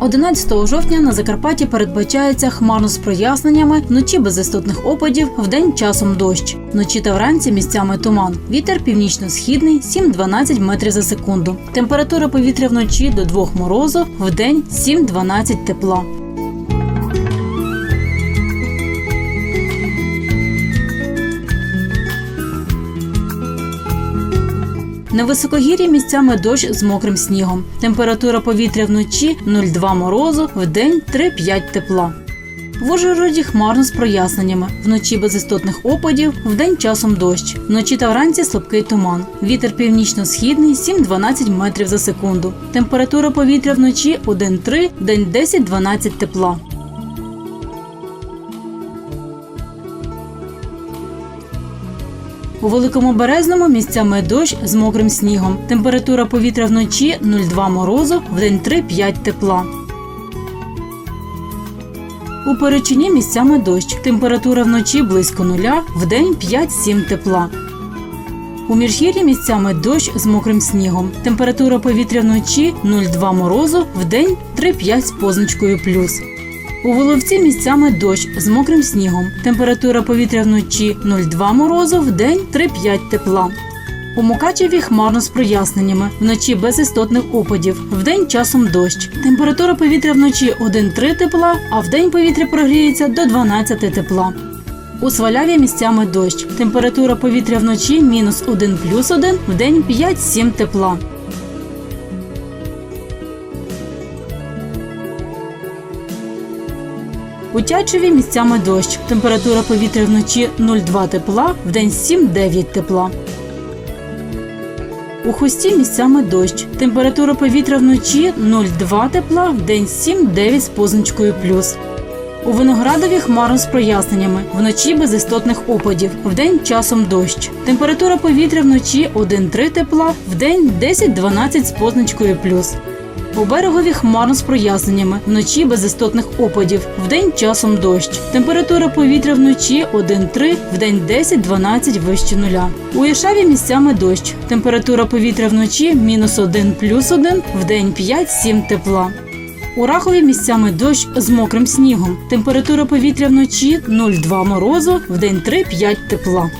11 жовтня на Закарпатті передбачається хмарно з проясненнями, вночі без істотних опадів, вдень часом дощ. Вночі та вранці місцями туман. Вітер північно-східний 7-12 метрів за секунду. Температура повітря вночі до 2 морозу, вдень 7-12 тепла. На високогір'ї місцями дощ з мокрим снігом. Температура повітря вночі 0,2 морозу, вдень 3-5 тепла. В Ужгороді хмарно з проясненнями. Вночі без істотних опадів, вдень часом дощ. Вночі та вранці слабкий туман. Вітер північно-східний 7-12 метрів за секунду. Температура повітря вночі 1-3, вдень 10-12 тепла. У великому березному місцями дощ з мокрим снігом. Температура повітря вночі 0,2 морозу, вдень 3-5 тепла. У Перечині місцями дощ. Температура вночі близько нуля, вдень 5-7 тепла. У Міжгір'ї місцями дощ з мокрим снігом. Температура повітря вночі 0,2 морозу, вдень 3-5 з позначкою плюс. У Воловці місцями дощ з мокрим снігом. Температура повітря вночі 0,2 морозу, вдень 3-5 тепла. У Мукачеві хмарно з проясненнями. Вночі без істотних опадів. Вдень часом дощ. Температура повітря вночі 1-3 тепла, а вдень повітря прогріється до 12 тепла. У Сваляві місцями дощ. Температура повітря вночі мінус 1 плюс 1, вдень 5-7 тепла. У Тячеві місцями дощ. Температура повітря вночі 0,2 тепла, вдень 7-9 тепла. У хусті місцями дощ. Температура повітря вночі 0,2 тепла, вдень 7-9 з позначкою плюс. У виноградові хмарно з проясненнями. Вночі без істотних опадів. Вдень часом дощ. Температура повітря вночі 1-3 тепла, вдень 10-12 з позначкою плюс. У берегові хмарно з проясненнями. Вночі без істотних опадів. Вдень часом дощ. Температура повітря вночі 1-3, вдень 10-12 вище нуля. У Ішаві місцями дощ. Температура повітря вночі мінус 1 плюс 1, вдень 5-7 тепла. У Рахові місцями дощ з мокрим снігом. Температура повітря вночі 0,2 морозу, вдень 3-5 тепла.